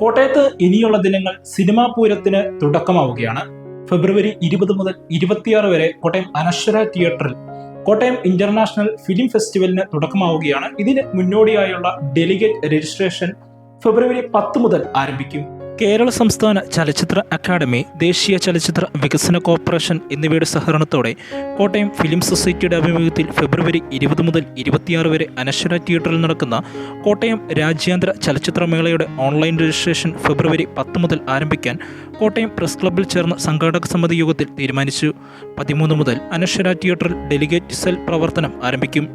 കോട്ടയത്ത് ഇനിയുള്ള ദിനങ്ങൾ സിനിമാ പൂരത്തിന് തുടക്കമാവുകയാണ്. ഫെബ്രുവരി ഇരുപത് മുതൽ ഇരുപത്തിയാറ് വരെ കോട്ടയം അനശ്വര തിയേറ്ററിൽ കോട്ടയം ഇന്റർനാഷണൽ ഫിലിം ഫെസ്റ്റിവലിന് തുടക്കമാവുകയാണ്. ഇതിന് മുന്നോടിയായുള്ള ഡെലിഗേറ്റ് രജിസ്ട്രേഷൻ ഫെബ്രുവരി പത്ത് മുതൽ ആരംഭിക്കും. കേരള സംസ്ഥാന ചലച്ചിത്ര അക്കാദമി ദേശീയ ചലച്ചിത്ര വികസന കോർപ്പറേഷൻ എന്നിവയുടെ സഹകരണത്തോടെ കോട്ടയം ഫിലിം സൊസൈറ്റിയുടെ ആഭിമുഖ്യത്തിൽ ഫെബ്രുവരി ഇരുപത് മുതൽ ഇരുപത്തിയാറ് വരെ അനശ്വര തിയേറ്ററിൽ നടക്കുന്ന കോട്ടയം രാജ്യാന്തര ചലച്ചിത്രമേളയുടെ ഓൺലൈൻ രജിസ്ട്രേഷൻ ഫെബ്രുവരി പത്ത് മുതൽ ആരംഭിക്കാൻ കോട്ടയം പ്രസ് ക്ലബ്ബിൽ ചേർന്ന സംഘാടക സമിതി യോഗത്തിൽ തീരുമാനിച്ചു. പതിമൂന്ന് മുതൽ അനശ്വര തിയേറ്ററിൽ ഡെലിഗേറ്റ് സെൽ പ്രവർത്തനം ആരംഭിക്കും.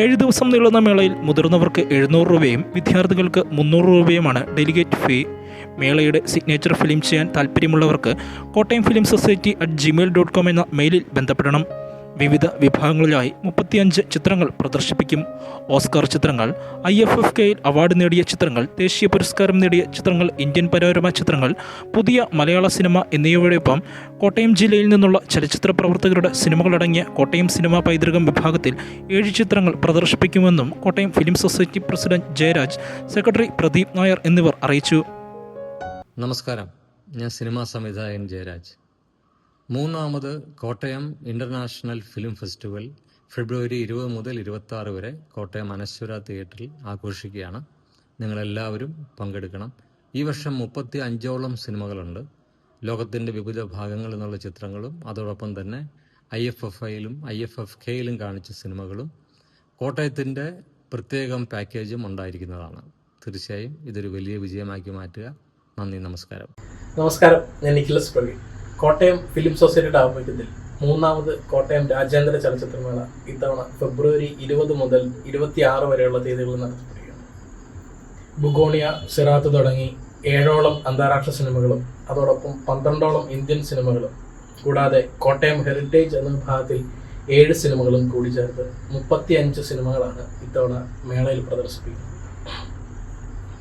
ഏഴ് ദിവസം നീളുന്ന മേളയിൽ മുതിർന്നവർക്ക് എഴുന്നൂറ് രൂപയും വിദ്യാർത്ഥികൾക്ക് മുന്നൂറ് രൂപയുമാണ് ഡെലിഗേറ്റ് ഫീ. മേളയുടെ സിഗ്നേച്ചർ ഫിലിം ചെയ്യാൻ താല്പര്യമുള്ളവർക്ക് Kottayam film society at gmail dot com എന്ന മെയിലിൽ ബന്ധപ്പെടണം. വിവിധ വിഭാഗങ്ങളിലായി മുപ്പത്തിയഞ്ച് ചിത്രങ്ങൾ പ്രദർശിപ്പിക്കും. ഓസ്കാർ ചിത്രങ്ങൾ ഐ എഫ് എഫ് കെയിൽ അവാർഡ് നേടിയ ചിത്രങ്ങൾ ദേശീയ പുരസ്കാരം നേടിയ ചിത്രങ്ങൾ ഇന്ത്യൻ പനോരമ ചിത്രങ്ങൾ പുതിയ മലയാള സിനിമ എന്നിവയോടൊപ്പം കോട്ടയം ജില്ലയിൽ നിന്നുള്ള ചലച്ചിത്ര പ്രവർത്തകരുടെ സിനിമകളടങ്ങിയ കോട്ടയം സിനിമാ പൈതൃകം വിഭാഗത്തിൽ ഏഴ് ചിത്രങ്ങൾ പ്രദർശിപ്പിക്കുമെന്നും Kottayam film society president Jayaraj secretary Pradeep Nair എന്നിവർ അറിയിച്ചു. നമസ്കാരം. ഞാൻ സിനിമാ സംവിധായകൻ ജയരാജ്. മൂന്നാമത് കോട്ടയം ഇന്റർനാഷണൽ ഫിലിം ഫെസ്റ്റിവൽ ഫെബ്രുവരി ഇരുപത് മുതൽ ഇരുപത്തി ആറ് വരെ കോട്ടയം അനശ്വര തിയേറ്ററിൽ ആഘോഷിക്കുകയാണ്. നിങ്ങളെല്ലാവരും പങ്കെടുക്കണം. ഈ വർഷം മുപ്പത്തി അഞ്ചോളം സിനിമകളുണ്ട്. ലോകത്തിന്റെ വിവിധ ഭാഗങ്ങളിൽ നിന്നുള്ള ചിത്രങ്ങളും അതോടൊപ്പം തന്നെ ഐ എഫ് എഫ് ഐയിലും ഐ എഫ് എഫ് കെയിലും കാണിച്ച സിനിമകളും കോട്ടയത്തിന്റെ പ്രത്യേകം പാക്കേജും ഉണ്ടായിരിക്കുന്നതാണ്. തീർച്ചയായും ഇതൊരു വലിയ വിജയമാക്കി മാറ്റുക. നന്ദി നമസ്കാരം. നമസ്കാരം. ഞാൻ നിഖിലസ് പ്രവീൺ കോട്ടയം ഫിലിം സൊസൈറ്റിയുടെ ആഭിമുഖ്യത്തിൽ മൂന്നാമത് കോട്ടയം രാജ്യാന്തര ചലച്ചിത്രമേള ഇത്തവണ ഫെബ്രുവരി ഇരുപത് മുതൽ ഇരുപത്തിയാറ് വരെയുള്ള തീയതികളിൽ നടത്തപ്പെടുകയാണ്. ബുഗോണിയ സിറാത്ത് തുടങ്ങി ഏഴോളം അന്താരാഷ്ട്ര സിനിമകളും അതോടൊപ്പം പന്ത്രണ്ടോളം ഇന്ത്യൻ സിനിമകളും കൂടാതെ കോട്ടയം ഹെറിറ്റേജ് എന്ന വിഭാഗത്തിൽ ഏഴ് സിനിമകളും കൂടി ചേർത്ത് മുപ്പത്തി അഞ്ച് സിനിമകളാണ് ഇത്തവണ മേളയിൽ പ്രദർശിപ്പിക്കുന്നത്.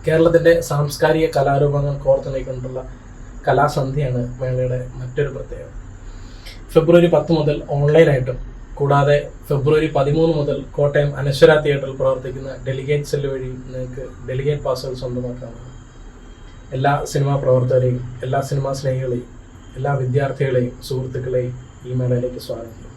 കേരളത്തിന്റെ സാംസ്കാരിക കലാരൂപങ്ങൾ കോർത്തിണക്കൊണ്ടുള്ള കലാസന്ധ്യയാണ് മേളയുടെ മറ്റൊരു പ്രത്യേകത. ഫെബ്രുവരി പത്ത് മുതൽ ഓൺലൈനായിട്ടും കൂടാതെ ഫെബ്രുവരി പതിമൂന്ന് മുതൽ കോട്ടയം അനശ്വര തിയേറ്ററിൽ പ്രവർത്തിക്കുന്ന ഡെലിഗേറ്റ് സെല്ല് വഴി നിങ്ങൾക്ക് ഡെലിഗേറ്റ് പാസുകൾ സ്വന്തമാക്കാവുന്നതാണ്. എല്ലാ സിനിമാ പ്രവർത്തകരെയും എല്ലാ സിനിമാ സ്നേഹികളെയും എല്ലാ വിദ്യാർത്ഥികളെയും സുഹൃത്തുക്കളെയും ഈ മേളയിലേക്ക് സ്വാഗതം